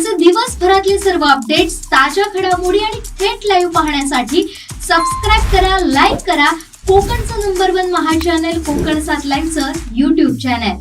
आमचे दिवसभरातले सर्व अपडेट्स ताज्या घडामोडी आणि थेट लाईव्ह पाहण्यासाठी सबस्क्राईब करा लाईक करा. कोकणचं नंबर वन महा चॅनल कोकण सात लाईनचं युट्यूब चॅनल